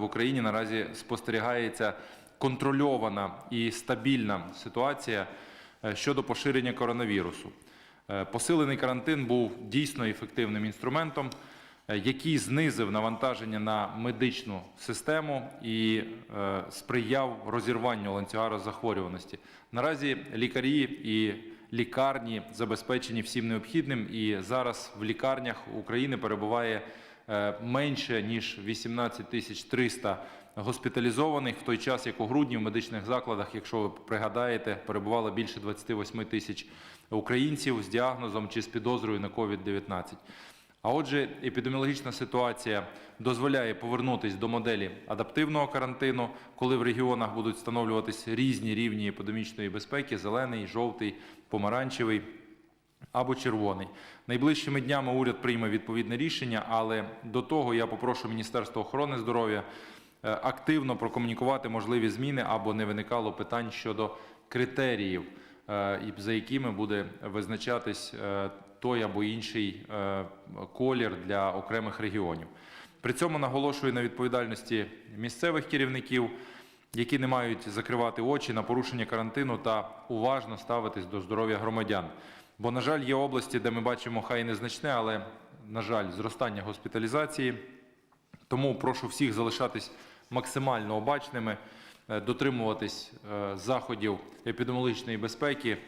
В Україні наразі спостерігається контрольована і стабільна ситуація е, щодо поширення коронавірусу. Е, Посилений карантин був дійсно ефективним інструментом, е, який знизив навантаження на медичну систему і сприяв розірванню ланцюга захворюваності. Наразі лікарі і лікарні забезпечені всім необхідним, і зараз в лікарнях України перебуває менше ніж 18 тисяч 300 госпіталізованих, в той час як у грудні в медичних закладах, якщо ви пригадаєте, перебувало більше 28 тисяч українців з діагнозом чи з підозрою на COVID-19. А отже, епідеміологічна ситуація дозволяє повернутися до моделі адаптивного карантину, коли в регіонах будуть встановлюватись різні рівні епідемічної безпеки: зелений, жовтий, помаранчевий або червоний. Найближчими днями уряд прийме відповідне рішення, але до того я попрошу Міністерство охорони здоров'я е, активно прокомунікувати можливі зміни або не виникало питань щодо критеріїв, е, за якими буде визначатись е, той або інший колір для окремих регіонів. При цьому наголошую на відповідальності місцевих керівників, які не мають закривати очі на порушення карантину та уважно ставитись до здоров'я громадян. Бо, на жаль, є області, де ми бачимо хай незначне, але, на жаль, зростання госпіталізації. Тому прошу всіх залишатись максимально обачними, е, дотримуватись е, заходів епідеміологічної безпеки.